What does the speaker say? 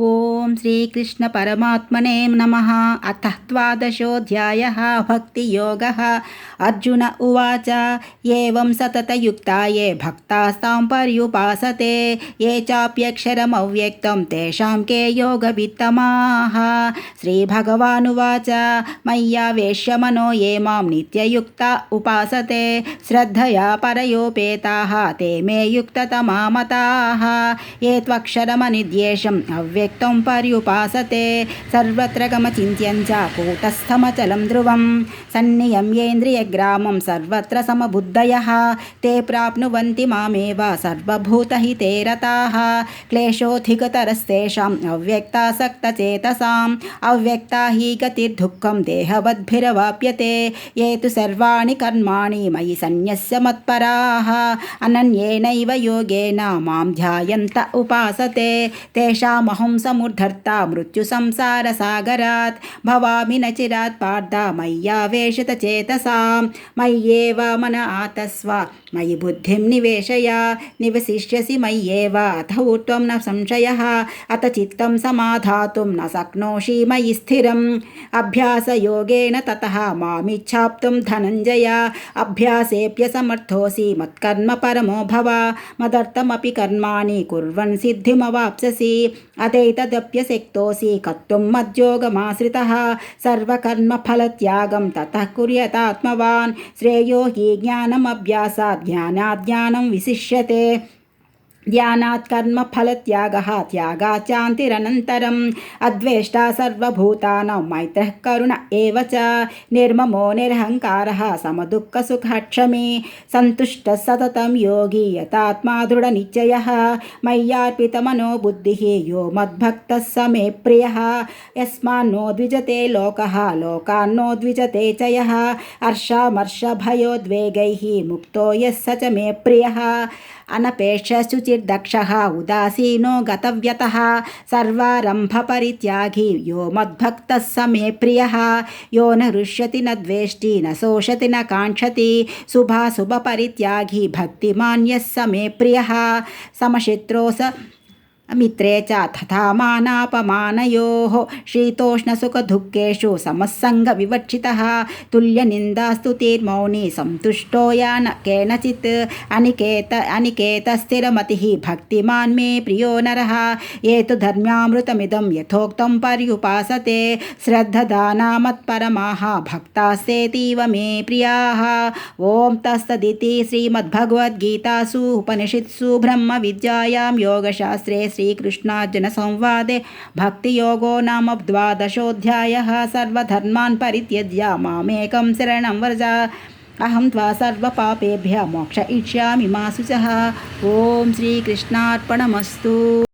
ॐ श्रीकृष्णपरमात्मने नमः। अथ द्वादशोऽध्यायः भक्तियोगः। अर्जुन उवाच, एवं सततयुक्ता ये भक्तास्तां पर्युपासते। ये चाप्यक्षरमव्यक्तं तेषां के योगवित्तमाः। श्रीभगवानुवाच मय्यावेश्य मनो ये माँ नित्ययुक्ता उपासते। श्रद्धया परयोपेताः, ते मे युक्ततमा मताः ये त्वक्षरमनिद्येषम् अव्यक् व्यक्तं पर्युपासते, सर्वत्र गमचिन्त्यं च कूटस्थमचलं ध्रुवं सन्नियम्येन्द्रियग्रामं सर्वत्र समबुद्धयः, ते प्राप्नुवन्ति मामेव सर्वभूतहिते रताः। क्लेशोऽधिकतरस्तेषाम्, अव्यक्तासक्तचेतसाम्, अव्यक्ता हि गतिर्दुःखं देहवद्भिरवाप्यते। ये तु सर्वाणि कर्माणि मयि सन्न्यस्य मत्पराः। अनन्येनैव योगेन माँ ध्यायन्त उपासते। तेषामहं समुद्धर्ता मृत्युसंसारसागरात् भवामि न चिरात् पार्थ मय्यावेशितचेतसां मय्येव मन आतस्व, मयि बुद्धिं निवेशय, निवसिष्यसि मय्येव, अथ ऊर्ध्वं न संशयः, अथ चित्तं समाधातुं न शक्नोषि मयि स्थिरम्। अभ्यासयोगेन ततः मामिच्छाप्तुं धनञ्जय अभ्यासेऽप्यसमर्थोऽसि मत्कर्म परमो भव। मदर्थमपि कर्माणि कुर्वन् सिद्धिमवाप्स्यसि। अतैतदप्यशक्तोऽसि कर्तुं मद्योगमाश्रितः सर्वकर्मफलत्यागं ततः कुर्यतात्मवान् श्रेयो हि ज्ञानमभ्यासात् ज्ञानात् ज्ञानं विशिष्यते ध्यानात् कर्मफलत्यागः त्यागाचान्तिरनन्तरम् अद्वेष्टा सर्वभूतानां मैत्रः करुण एव च। निर्ममो निरहङ्कारः समदुःखसुखक्षमी सन्तुष्टः सततं योगी यतात्मा दृढनिश्चयः। मय्यार्पितमनो बुद्धिः यो मद्भक्तः स मे प्रियः। यस्मान्नो द्विजते लोकः, लोकान्नो द्विजते च यः हर्षामर्षभयोद्वेगैः मुक्तो यः स च मे प्रियः। अनपेक्षशुचिर्दक्षः उदासीनो गतव्यतः। सर्वारम्भपरित्यागी यो मद्भक्तः स मे प्रियः। यो न हृष्यति न द्वेष्टि न शोषति न काङ्क्षति। शुभाशुभपरित्यागी भक्तिमान्यः स मे प्रियः। समशित्रो स मित्रे च तथा मानापमानयोः शीतोष्णसुखदुःखेषु समस्सङ्गविवक्षितः तुल्यनिन्दास्तुतिर्मौनी सन्तुष्टो या न केनचित् अनिकेत अनिकेतस्थिरमतिः भक्तिमान् मे प्रियो नरः ये तु धर्म्यामृतमिदं यथोक्तं पर्युपासते श्रद्धदानामत्परमाः भक्तास्तेतीव मे प्रियाः ॐ तस्तदिति श्रीमद्भगवद्गीतासु उपनिषत्सु ब्रह्मविद्यायां योगशास्त्रे श्रीकृष्णार्जुनसंवादे भक्तियोगो नाम द्वादशोध्याय सर्वधर्मान् परित्यज्य मामेकं शरणं व्रज। अहं त्वा सर्वपापेभ्यः मोक्ष इष्यामि मा शुचः। ॐ श्रीकृष्णार्पणमस्तु।